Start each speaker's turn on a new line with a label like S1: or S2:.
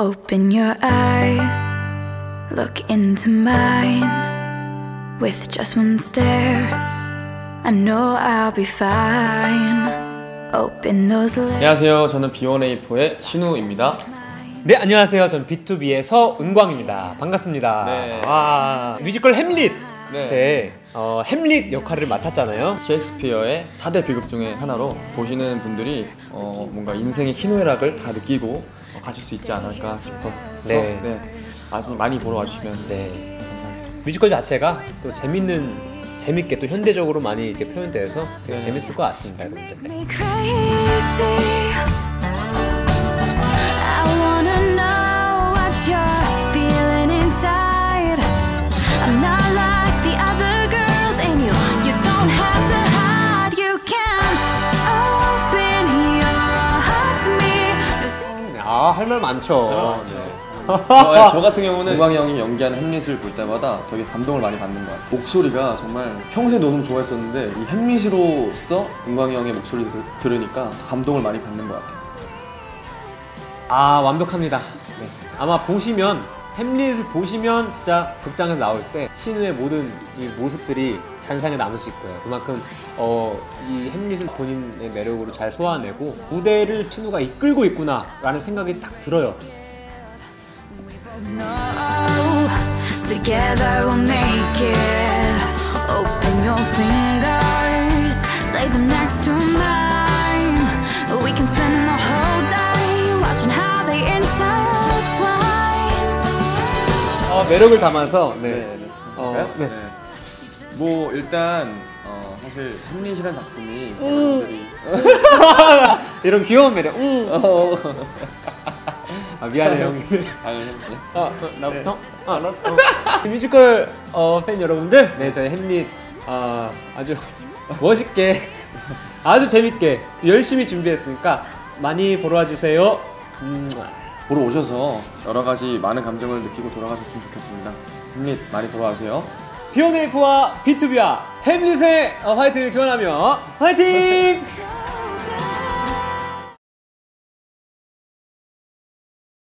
S1: Open your eyes, look into mine. With just one stare, I know I'll be fine. Open those lips.
S2: 안녕하세요. 저는 B1A4의 신우입니다.
S3: 네 안녕하세요. 전 B2B의 서은광입니다. 반갑습니다.
S2: 네.
S3: 와 뮤지컬 햄릿의
S2: 네.
S3: 어, 햄릿 역할을 맡았잖아요.
S2: 셰익스피어의 4대 비극 중에 하나로 보시는 분들이 어, 뭔가 인생의 희노애락을 다 느끼고 어, 가실 수 있지 않을까 싶어서
S3: 네.
S2: 네. 아주 많이 보러 와주시면
S3: 네
S2: 감사하겠습니다.
S3: 뮤지컬 자체가 또 재밌는 재밌게 또 현대적으로 많이 이렇게 표현돼서 되게
S2: 네.
S3: 재밌을 것 같습니다, 여러분들. 네. 아 할 말 많죠.
S2: 저, 네, 저 같은 경우는 은광이 형이 연기하는 햄릿을 볼 때마다 되게 감동을 많이 받는 것 같아요. 목소리가 정말 평소에 너무 좋아했었는데 이 햄릿으로서 은광이 형의 목소리를 들, 들으니까 감동을 많이 받는 것 같아요.
S3: 아 완벽합니다. 네. 아마 보시면 햄릿을 보시면 진짜 극장에서 나올 때 신우의 모든 이 모습들이 잔상에 남으실 거예요. 그만큼 어, 이 햄릿을 본인의 매력으로 잘 소화내고 무대를 신우가 이끌고 있구나라는 생각이 딱 들어요. 어, 매력을 담아서 네.
S2: 네.
S3: 어,
S2: 어,
S3: 네.
S2: 네. 뭐 일단 어, 사실 햄릿이라는 작품이 사람들이
S3: 이런 귀여운 매력. 음. 아 미안해 형님.
S2: 아니.
S3: 아, 어, 나부터? 아, 나, 어. 뮤지컬 어, 팬 여러분들, 네, 저희 햄릿 어, 아주 멋있게, 아주 재밌게 열심히 준비했으니까 많이 보러 와주세요. 음,
S2: 보러 오셔서 여러 가지 많은 감정을 느끼고 돌아가셨으면 좋겠습니다. 햄릿 많이 보러 와주세요.
S3: B1A4와 B2B와 햄릿의 어, 화이팅을 기원하며 화이팅!